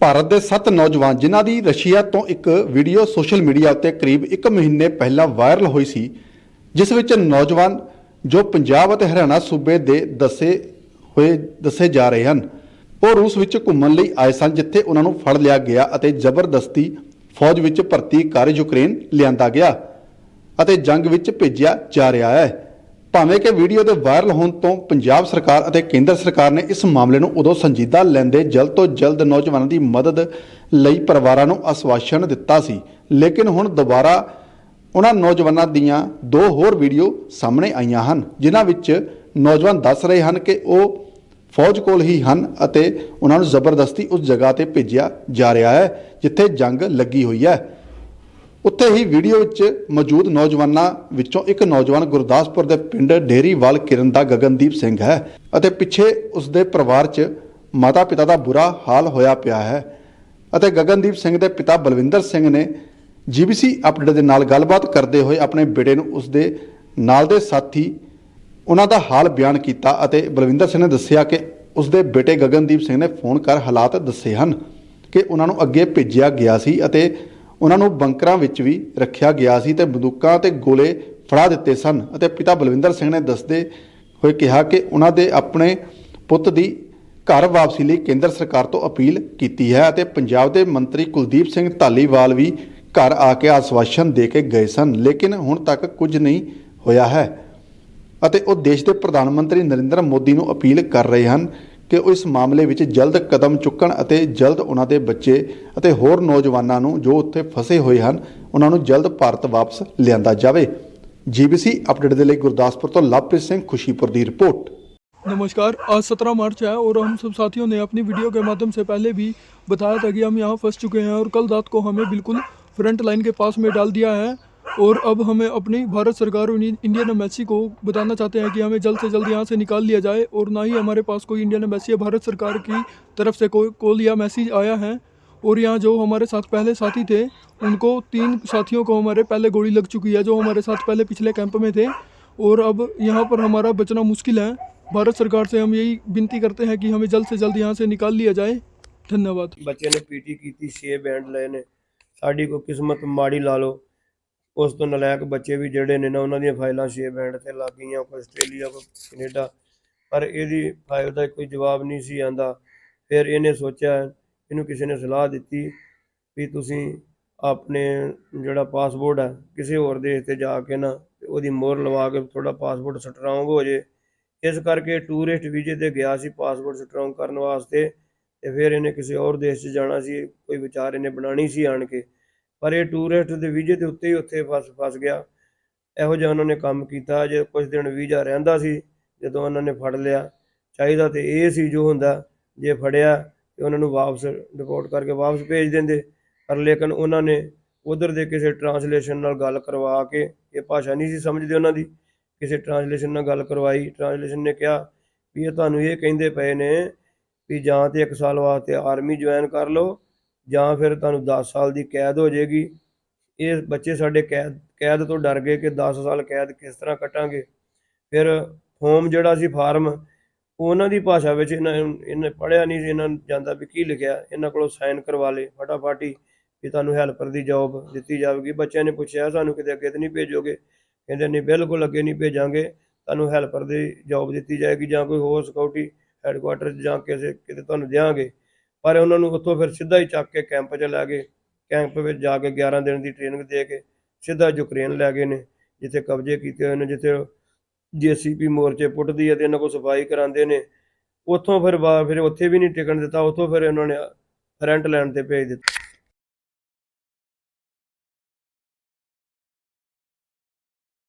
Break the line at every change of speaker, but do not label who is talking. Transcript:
ਭਾਰਤ ਦੇ 7 ਨੌਜਵਾਨ, ਜਿਨ੍ਹਾਂ ਦੀ ਰਸ਼ੀਆ ਤੋਂ ਇੱਕ ਵੀਡੀਓ ਸੋਸ਼ਲ ਮੀਡੀਆ ਉੱਤੇ ਕਰੀਬ 1 ਮਹੀਨੇ ਪਹਿਲਾਂ ਵਾਇਰਲ ਹੋਈ ਸੀ, ਜਿਸ ਵਿੱਚ ਨੌਜਵਾਨ ਜੋ ਪੰਜਾਬ ਅਤੇ ਹਰਿਆਣਾ ਸੂਬੇ ਦੇ ਦੱਸੇ ਹੋਏ, ਦੱਸੇ ਜਾ ਰਹੇ ਹਨ, ਉਹ ਰੂਸ ਵਿੱਚ ਘੁੰਮਣ ਲਈ ਆਏ ਸਨ, ਜਿੱਥੇ ਉਹਨਾਂ ਨੂੰ ਫੜ ਲਿਆ ਗਿਆ ਅਤੇ ਜ਼ਬਰਦਸਤੀ ਫੌਜ ਵਿੱਚ ਭਰਤੀ ਕਰ ਯੂਕਰੇਨ ਲਿਆਂਦਾ ਗਿਆ ਅਤੇ ਜੰਗ ਵਿੱਚ ਭੇਜਿਆ ਜਾ ਰਿਹਾ ਹੈ। ਭਾਵੇਂ ਕਿ ਵੀਡੀਓ ਦੇ ਵਾਇਰਲ ਹੋਣ ਤੋਂ ਪੰਜਾਬ ਸਰਕਾਰ ਅਤੇ ਕੇਂਦਰ ਸਰਕਾਰ ਨੇ ਇਸ ਮਾਮਲੇ ਨੂੰ ਉਦੋਂ ਸੰਜੀਦਾ ਲੈਂਦੇ ਜਲਦ ਤੋਂ ਜਲਦ ਨੌਜਵਾਨਾਂ ਦੀ ਮਦਦ ਲਈ ਪਰਿਵਾਰਾਂ ਨੂੰ ਆਸ਼ਵਾਸਨ ਦਿੱਤਾ ਸੀ। ਲੇਕਿਨ ਹੁਣ ਦੁਬਾਰਾ ਉਹਨਾਂ ਨੌਜਵਾਨਾਂ ਦੀਆਂ ਦੋ ਹੋਰ ਵੀਡੀਓ ਸਾਹਮਣੇ ਆਈਆਂ ਹਨ, ਜਿਨ੍ਹਾਂ ਵਿੱਚ ਨੌਜਵਾਨ ਦੱਸ ਰਹੇ ਹਨ ਕਿ ਉਹ ਫੌਜ ਕੋਲ ਹੀ ਹਨ ਅਤੇ ਉਹਨਾਂ ਨੂੰ ਜ਼ਬਰਦਸਤੀ ਉਸ ਜਗ੍ਹਾ ਤੇ ਭੇਜਿਆ ਜਾ ਰਿਹਾ ਹੈ, ਜਿੱਥੇ ਜੰਗ ਲੱਗੀ ਹੋਈ ਹੈ। ਉੱਥੇ ਹੀ ਵੀਡੀਓ ਵਿੱਚ ਮੌਜੂਦ ਨੌਜਵਾਨਾਂ ਵਿੱਚੋਂ ਇੱਕ ਨੌਜਵਾਨ ਗੁਰਦਾਸਪੁਰ ਦੇ ਪਿੰਡ ਡੇਰੀਵਾਲ ਕਿਰਨ ਦਾ ਗਗਨਦੀਪ ਸਿੰਘ ਹੈ ਅਤੇ ਪਿੱਛੇ ਉਸ ਦੇ ਪਰਿਵਾਰ 'ਚ ਮਾਤਾ-ਪਿਤਾ ਦਾ ਬੁਰਾ ਹਾਲ ਹੋਇਆ ਪਿਆ ਹੈ ਅਤੇ ਗਗਨਦੀਪ ਸਿੰਘ ਦੇ ਪਿਤਾ ਬਲਵਿੰਦਰ ਸਿੰਘ ਨੇ ਜੀਬੀਸੀ ਅਪਡੇਟ ਦੇ ਨਾਲ ਗੱਲਬਾਤ ਕਰਦੇ ਹੋਏ ਆਪਣੇ ਬੇਟੇ ਨੂੰ ਉਸ ਦੇ ਨਾਲ ਦੇ ਸਾਥੀ ਉਹਨਾਂ ਦਾ ਹਾਲ ਬਿਆਨ ਕੀਤਾ ਅਤੇ ਬਲਵਿੰਦਰ ਸਿੰਘ ਨੇ ਦੱਸਿਆ ਕਿ ਉਸ ਦੇ ਬੇਟੇ ਗਗਨਦੀਪ ਸਿੰਘ ਨੇ ਫੋਨ ਕਰ ਹਾਲਾਤ ਦੱਸੇ ਹਨ ਕਿ ਉਹਨਾਂ ਨੂੰ ਅੱਗੇ ਭੇਜਿਆ ਗਿਆ ਸੀ ਅਤੇ ਉਹਨਾਂ ਨੂੰ ਬੰਕਰਾਂ ਵਿੱਚ ਵੀ ਰੱਖਿਆ ਗਿਆ ਸੀ ਤੇ ਬੰਦੂਕਾਂ ਤੇ ਗੋਲੇ ਫੜਾ ਦਿੱਤੇ ਸਨ ਅਤੇ ਪਿਤਾ ਬਲਵਿੰਦਰ ਸਿੰਘ ਨੇ ਦੱਸਦੇ ਹੋਏ ਕਿਹਾ ਕਿ ਉਹਨਾਂ ਦੇ ਆਪਣੇ ਪੁੱਤ ਦੀ ਘਰ ਵਾਪਸੀ ਲਈ ਕੇਂਦਰ ਸਰਕਾਰ ਤੋਂ ਅਪੀਲ ਕੀਤੀ ਹੈ ਅਤੇ ਪੰਜਾਬ ਦੇ ਮੰਤਰੀ ਕੁਲਦੀਪ ਸਿੰਘ ਧਾਲੀਵਾਲ ਵੀ ਘਰ ਆ ਕੇ ਆਸ਼ਵਾਸਨ ਦੇ ਕੇ ਗਏ ਸਨ, ਲੇਕਿਨ ਹੁਣ ਤੱਕ ਕੁਝ ਨਹੀਂ ਹੋਇਆ ਹੈ। ਅਤੇ ਉਹ ਦੇਸ਼ ਦੇ ਪ੍ਰਧਾਨ ਮੰਤਰੀ ਨਰਿੰਦਰ ਮੋਦੀ ਨੂੰ ਅਪੀਲ ਕਰ ਰਹੇ ਹਨ ਕਿ ਉਹ ਇਸ ਮਾਮਲੇ ਵਿੱਚ ਜਲਦ ਕਦਮ ਚੁੱਕਣ ਅਤੇ ਜਲਦ ਉਹਨਾਂ ਦੇ ਬੱਚੇ ਅਤੇ ਹੋਰ ਨੌਜਵਾਨਾਂ ਨੂੰ ਜੋ ਉੱਥੇ ਫਸੇ ਹੋਏ ਹਨ ਉਹਨਾਂ ਨੂੰ ਜਲਦ ਭਾਰਤ ਵਾਪਸ ਲਿਆਂਦਾ ਜਾਵੇ ਜੀਬੀਸੀ ਅਪਡੇਟ ਦੇ ਲਈ ਗੁਰਦਾਸਪੁਰ ਤੋਂ ਲਵਪ੍ਰੀਤ ਸਿੰਘ ਖੁਸ਼ੀਪੁਰ ਦੀ ਰਿਪੋਰਟ
नमस्कार आज सत्रह मार्च है और हम सब साथियों ने अपनी वीडियो के माध्यम से पहले भी बताया था कि हम यहाँ फंस चुके हैं और कल रात को हमें बिल्कुल फ्रंट लाइन के पास में डाल दिया है और अब हमें अपनी भारत सरकार और इंडियन एम्बेसी को बताना चाहते हैं कि हमें जल्द से जल्द यहाँ से निकाल लिया जाए और ना ही हमारे पास कोई इंडियन एम्बेसी या भारत सरकार की तरफ़ से कोई कॉल या मैसेज आया है। और यहाँ जो हमारे साथ पहले साथी थे, उनको तीन साथियों को हमारे पहले गोली लग चुकी है जो हमारे साथ पहले पिछले कैंप में थे। और अब यहाँ पर हमारा बचना मुश्किल है। भारत सरकार से हम यही विनती करते हैं कि हमें जल्द से जल्द यहाँ से निकाल लिया जाए। धन्यवाद।
बच्चे ने पीटी की थी छे बैंड लेने साड़ी को किस्मत माड़ी ला लो। ਉਸ ਤੋਂ ਨਲਾਇਕ ਬੱਚੇ ਵੀ ਜਿਹੜੇ ਨੇ ਨਾ, ਉਹਨਾਂ ਦੀਆਂ ਫਾਈਲਾਂ 6 ਬੈਂਡ ਤੇ ਲੱਗ ਗਈਆਂ, ਕੋਈ ਆਸਟ੍ਰੇਲੀਆ, ਕੋਈ ਕੈਨੇਡਾ, ਪਰ ਇਹਦੀ ਫਾਈਲ ਦਾ ਕੋਈ ਜਵਾਬ ਨਹੀਂ ਸੀ ਆਂਦਾ ਫਿਰ ਇਹਨੇ ਸੋਚਿਆ, ਇਹਨੂੰ ਕਿਸੇ ਨੇ ਸਲਾਹ ਦਿੱਤੀ ਵੀ ਤੁਸੀਂ ਆਪਣੇ ਜਿਹੜਾ ਪਾਸਪੋਰਟ ਹੈ ਕਿਸੇ ਹੋਰ ਦੇਸ਼ ਤੇ ਜਾ ਕੇ ਨਾ, ਉਹਦੀ ਮੋਹਰ ਲਵਾ ਕੇ ਥੋੜਾ ਪਾਸਪੋਰਟ ਸਟਰੋਂਗ ਹੋ ਜੇ। ਇਸ ਕਰਕੇ ਟੂਰਿਸਟ ਵੀਜ਼ੇ ਤੇ ਗਿਆ ਸੀ ਪਾਸਪੋਰਟ ਸਟਰੋਂਗ ਕਰਨ ਵਾਸਤੇ ਤੇ ਫਿਰ ਇਹਨੇ ਕਿਸੇ ਹੋਰ ਦੇਸ਼ 'ਚ ਜਾਣਾ ਸੀ, ਕੋਈ ਵਿਚਾਰ ਇਹਨੇ ਬਣਾਣੀ ਸੀ ਆਣ ਕੇ। ਪਰ ਇਹ ਟੂਰਿਸਟ ਦੇ ਵੀਜ਼ੇ ਦੇ ਉੱਤੇ ਹੀ ਉੱਥੇ ਫਸ ਫਸ ਗਿਆ। ਇਹੋ ਜਿਹਾ ਉਹਨਾਂ ਨੇ ਕੰਮ ਕੀਤਾ। ਜੇ ਕੁਝ ਦਿਨ ਵੀਜ਼ਾ ਰਹਿੰਦਾ ਸੀ, ਜਦੋਂ ਉਹਨਾਂ ਨੇ ਫੜ ਲਿਆ, ਚਾਹੀਦਾ ਤੇ ਇਹ ਸੀ ਜੋ ਹੁੰਦਾ। ਜੇ ਫੜਿਆ ਤੇ ਉਹਨਾਂ ਨੂੰ ਵਾਪਸ ਰਿਪੋਰਟ ਕਰਕੇ ਵਾਪਸ ਭੇਜ ਦਿੰਦੇ। ਪਰ ਲੇਕਿਨ ਉਹਨਾਂ ਨੇ ਉਧਰ ਦੇ ਕਿਸੇ ਟਰਾਂਸਲੇਸ਼ਨ ਨਾਲ ਗੱਲ ਕਰਵਾ ਕੇ, ਇਹ ਭਾਸ਼ਾ ਨਹੀਂ ਸੀ ਸਮਝਦੇ ਉਹਨਾਂ ਦੀ, ਕਿਸੇ ਟਰਾਂਸਲੇਸ਼ਨ ਨਾਲ ਗੱਲ ਕਰਵਾਈ। ਟਰਾਂਸਲੇਸ਼ਨ ਨੇ ਕਿਹਾ ਵੀ ਇਹ ਤੁਹਾਨੂੰ ਇਹ ਕਹਿੰਦੇ ਪਏ ਨੇ ਵੀ ਜਾਂ ਤੇ 1 ਸਾਲ ਵਾਸਤੇ ਆਰਮੀ ਜੁਆਇਨ ਕਰ ਲਓ ਜਾਂ ਫਿਰ ਤੁਹਾਨੂੰ 10 ਸਾਲ ਦੀ ਕੈਦ ਹੋ ਜਾਏਗੀ। ਇਹ ਬੱਚੇ ਸਾਡੇ ਕੈਦ ਕੈਦ ਤੋਂ ਡਰ ਗਏ ਕਿ 10 ਸਾਲ ਕੈਦ ਕਿਸ ਤਰ੍ਹਾਂ ਕੱਟਾਂਗੇ। ਫਿਰ ਫੋਮ ਜਿਹੜਾ ਸੀ ਫਾਰਮ, ਉਹਨਾਂ ਦੀ ਭਾਸ਼ਾ ਵਿੱਚ ਇਹਨਾਂ ਇਹਨੇ ਪੜ੍ਹਿਆ ਨਹੀਂ ਸੀ, ਇਹਨਾਂ ਨੂੰ ਜਾਂਦਾ ਵੀ ਕੀ ਲਿਖਿਆ, ਇਹਨਾਂ ਕੋਲੋਂ ਸਾਈਨ ਕਰਵਾ ਲਏ। ਫਟਾਫਟ ਹੀ ਵੀ ਤੁਹਾਨੂੰ ਹੈਲਪਰ ਦੀ ਜੌਬ ਦਿੱਤੀ ਜਾਵੇਗੀ। ਬੱਚਿਆਂ ਨੇ ਪੁੱਛਿਆ, ਸਾਨੂੰ ਕਿਤੇ ਅੱਗੇ ਤਾਂ ਨਹੀਂ ਭੇਜੋਗੇ? ਕਹਿੰਦੇ, ਨਹੀਂ, ਬਿਲਕੁਲ ਅੱਗੇ ਨਹੀਂ ਭੇਜਾਂਗੇ। ਤੁਹਾਨੂੰ ਹੈਲਪਰ ਦੀ ਜੌਬ ਦਿੱਤੀ ਜਾਏਗੀ ਜਾਂ ਕੋਈ ਹੋਰ ਸਿਕਿਉਰਿਟੀ ਹੈੱਡਕੁਆਟਰ 'ਚ ਜਾਂ ਕਿਸੇ, ਕਿਤੇ ਤੁਹਾਨੂੰ ਦਿਆਂਗੇ। ਪਰ ਉਹਨਾਂ ਨੂੰ ਉੱਥੋਂ ਫਿਰ ਸਿੱਧਾ ਹੀ ਚੱਕ ਕੇ ਕੈਂਪ 'ਚ ਲੈ ਗਏ। ਕੈਂਪ ਵਿੱਚ ਜਾ ਕੇ 11 ਦਿਨ ਦੀ ਟ੍ਰੇਨਿੰਗ ਦੇ ਕੇ ਸਿੱਧਾ ਯੂਕਰੇਨ ਲੈ ਗਏ ਨੇ, ਜਿੱਥੇ ਕਬਜ਼ੇ ਕੀਤੇ ਹੋਏ ਨੇ, ਜਿੱਥੇ ਜੀਸੀਪੀ ਮੋਰਚੇ ਪੁੱਟਦੀ ਹੈ ਤੇ ਇਹਨਾਂ ਕੋਲ ਸਫ਼ਾਈ ਕਰਾਉਂਦੇ ਨੇ। ਉੱਥੋਂ ਫਿਰ ਬਾ- ਫਿਰ ਉੱਥੇ ਵੀ ਨਹੀਂ ਟਿਕਣ ਦਿੱਤਾ, ਉੱਥੋਂ ਫਿਰ ਉਹਨਾਂ ਨੇ ਫਰੰਟ ਲੈਣ ਤੇ ਭੇਜ ਦਿੱਤਾ।